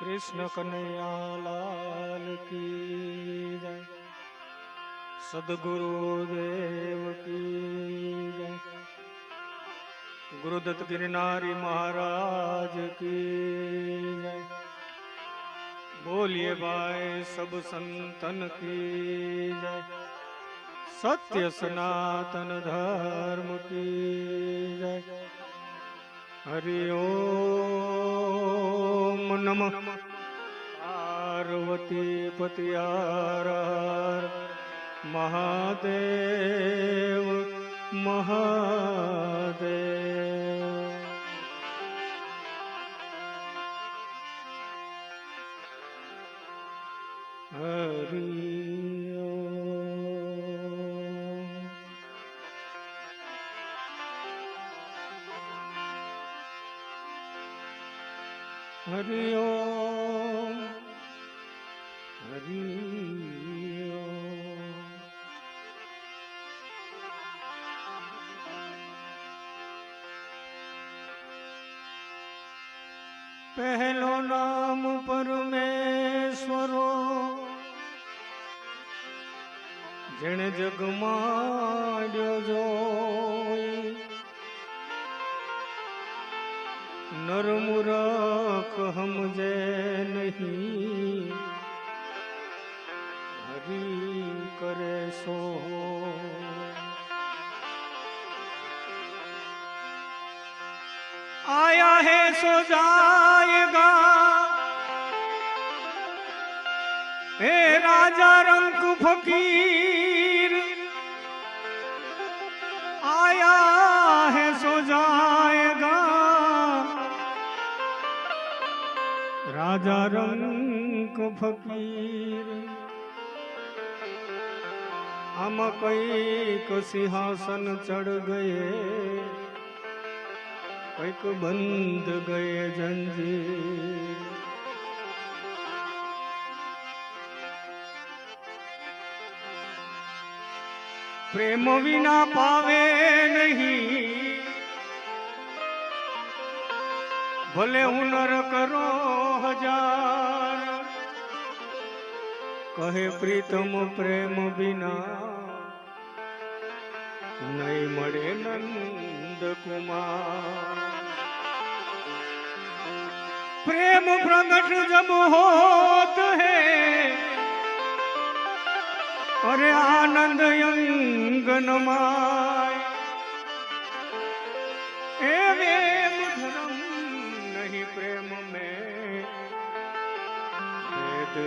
કૃષ્ણ કનૈયા લાલ કી જય. સદગુરુ દેવ કી જય. ગુરુદત્ત ગિરનારી મહારાજ કી જય. બોલીએ ભાઈ સબ સંતન કી જય. સત્ય સનાતન ધર્મ કી જય. હરિ ઓમ નમ પાર્વતી પતિયાર મહાદેવ મહાદેવ હરિ ઓમ હરિ પહેલો નામ પરમેશ્વરો જેણે જગમાડ્યો नर मुरख हम जे नहीं हरी करे सो आया है सो जाएगा हे राजा रंग फकीर राजा रंग फकीर। हम कैक सिंहासन चढ़ गए, कैक बंद गए जंजीर। प्रेम विना पावे नहीं। ભલે હુનર કરો હજાર, કહે પ્રીતમ પ્રેમ બિના નહીં મળે નંદ કુમાર. પ્રેમ પ્રગટ જબ હોત હે, અરે આનંદ અંગન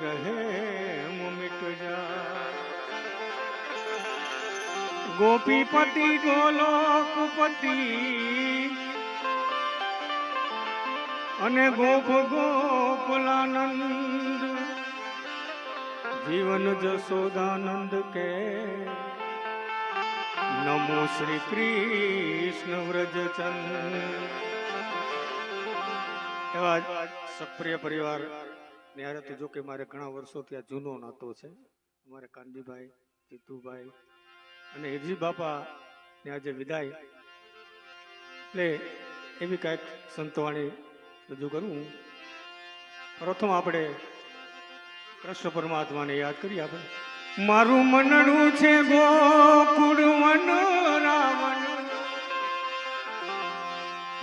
रहे मिट जा ગોપીપતિ ગોલોકપતિ અને ગોપ ગોકુલાનંદ જીવન જશોદાનંદ કે નમો શ્રી કૃષ્ણ વ્રજચંદ એવા સપ્રિય પરિવાર ને હારે તો જો કે મારે ઘણા વર્ષોથી આ જૂનો નાતો છે. અમારે કાનજીભાઈ જીતુભાઈ અને હિરજી બાપા ને આજે વિદાય. એટલે એવી કાંઈક સંતવાણી રજૂ કરું પ્રથમ આપણે કૃષ્ણ પરમાત્માને યાદ કરીએ આપણે. મારું મનડું છે ગોકુળ વન રાવણ.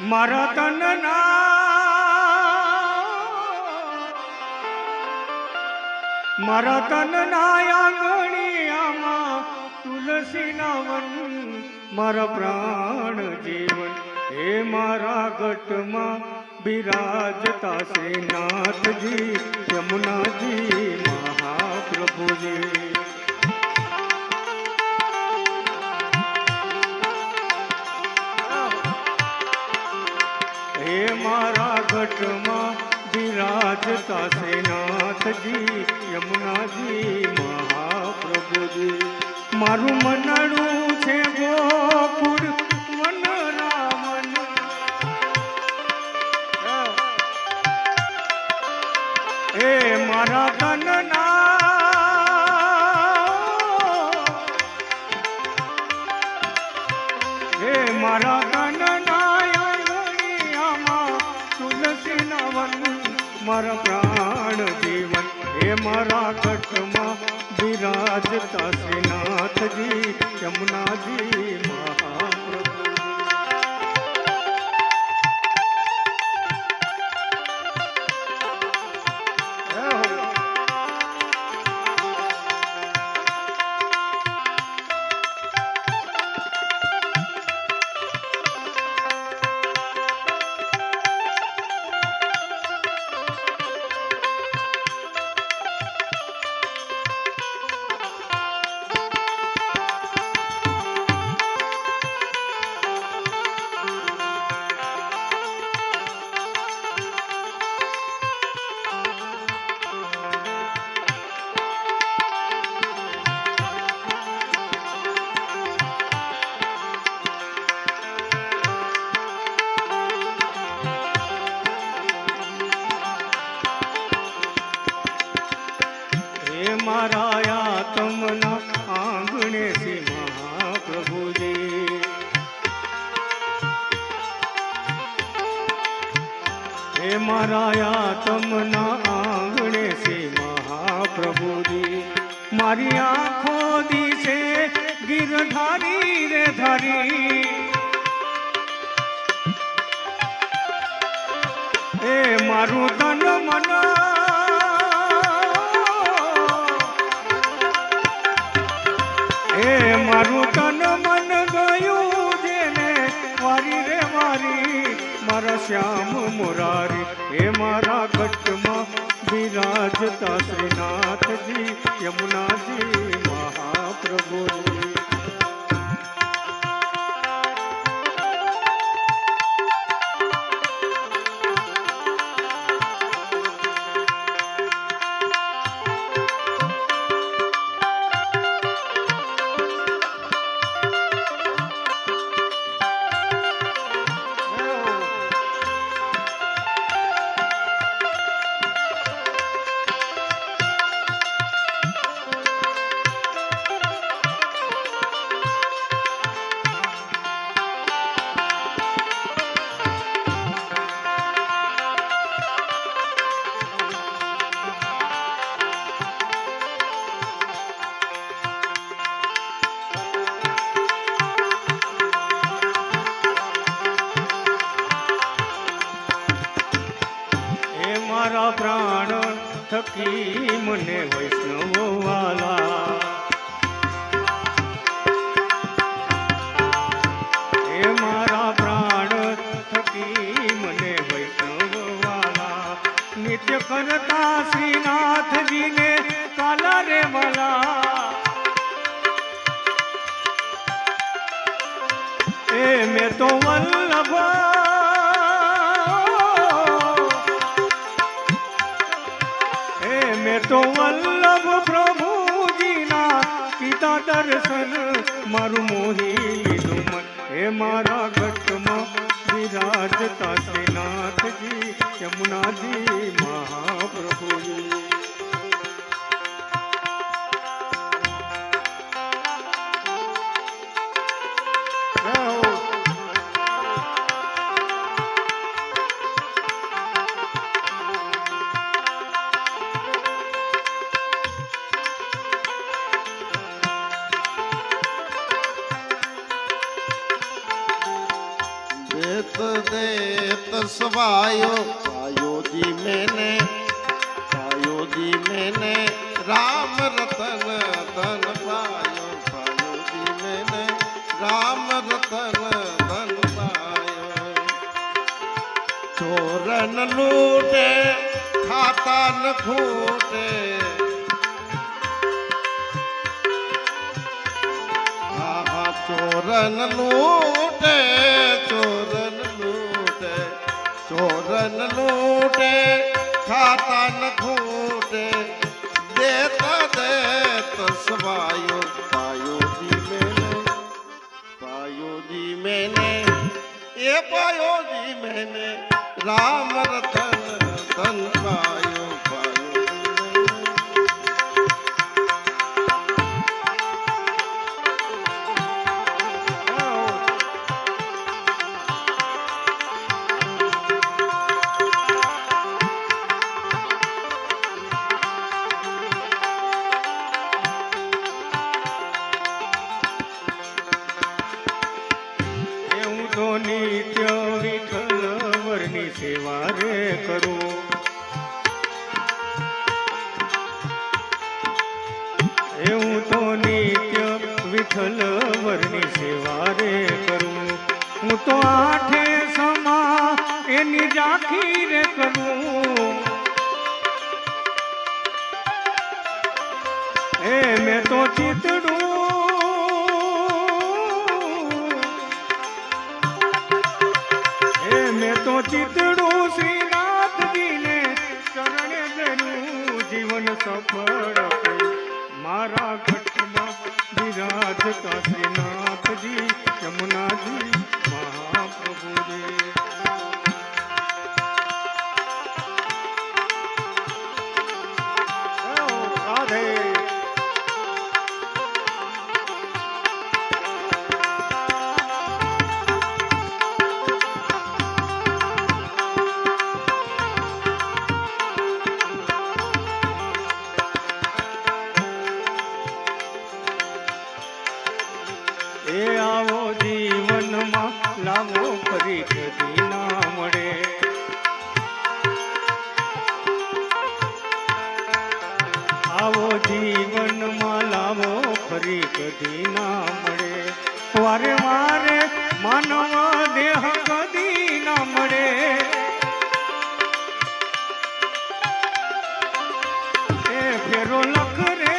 મારા તનના મારા તનના આંગણિયામાં તુલસી વન. મારા પ્રાણ જીવન હે મારા ગટમાં બિરાજતા શ્રીનાથજી યમુનાજી, મહાપ્રભુજી. હે મારા ઘટમાં બિરાજતા શ્રીનાથજી યમુનાજી મહાપ્રભુજી મારું મનડું બિરાજતા શ્રીનાથજી યમુનાજી મહાપ્રભુ આત્મના આંગણે છે મહાપ્રભુજી. મારી આંખો દિશે ગીરધારી રે ધારી. એ મારું તન મન. એ મારું તન મન ગયું જેને વારી રે વારી, મારા શ્યામ મુરારી. એ મારા બિરાજતા શ્રીનાથજી યમુનાજી મહાપ્રભુજી મારું મોહી લીધું મન હે મારા ઘટમાં વિરાજતા શ્રીનાથજી યમુનાજી. વાયો. વાયોજી મેને વાયોજી મેને, રામ રતન ધન પાયો વાયોજી મેને, રામ રતન ધન પાયો. ચોરન લૂટે ખાતા ન ખૂટે ચોરન લૂટે ચોર ચોરન લૂટે ખાતા ન ખૂટે, દેતા દેત સવાયો, પાયો જી મેને, પાયો જી મેને, એ પાયો જી મેને, રામ રતન ધન પાયો પાયો तो नित्य विठल वरनी सेवा रे करो। एवं तो नित्य विठल वरनी सेवा रे करो। हूँ तो आठे समा एनी जाखी रे करूँ। ચિતડું શ્રીનાથજીને શરણે ધરું જીવન સફળ મારા ઘટમાં બિરાજતા શ્રીનાથ આવો જીવનમાં લાવો ફરી કદી ના મળે. વારે વારે માનવ દેહ કદી ના મળે. એ ફેરો લખ રે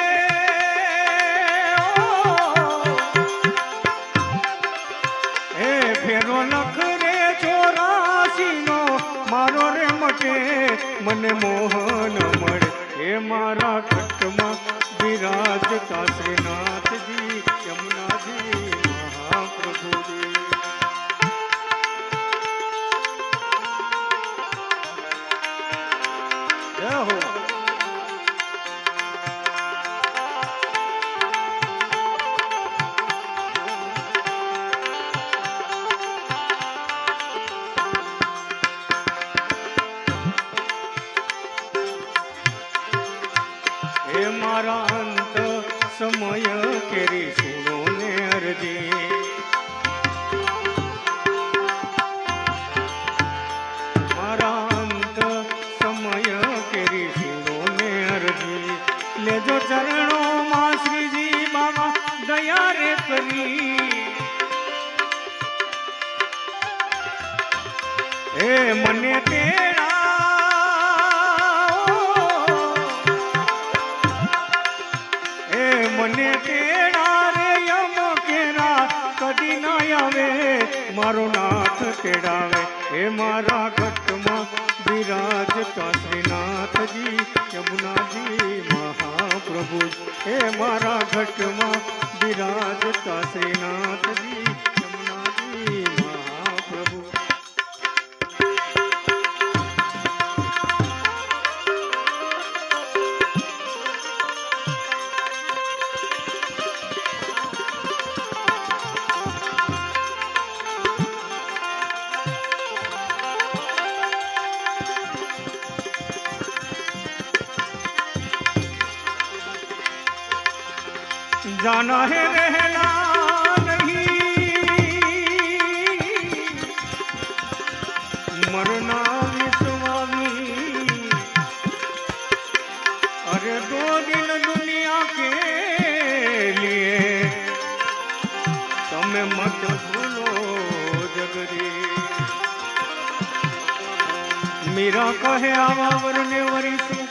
એ ફેરો લખ રે ચોરાસી નો મારો રે મટે, મને મોહન મળે. એ મારા કટમાં વિરાજતા શ્રીનાથજી યમુનાજી મહાપ્રભુજી મારા અંત સમય કેરી સુનો ને અરજી. મારા અંત સમય કેરી સુનો ને અરજી. લેજો ચરણો માં શ્રીજી બાબા દયા રે કરી હે મને તેડા મને તેડા રે યમ કેરા, કદી ના આવે. મારો નાથ તેડાવે. હે મારા ઘટમાં વિરાજતા શ્રીનાથજી, યમુનાજી મહાપ્રભુ. હે મારા ઘટમાં વિરાજતા શ્રીનાથજી. રહે રહેલા નહીં અરે દો દિન કે લીએ તમે મત ભૂલો જગરી મીરા કહે આવા વરને વરી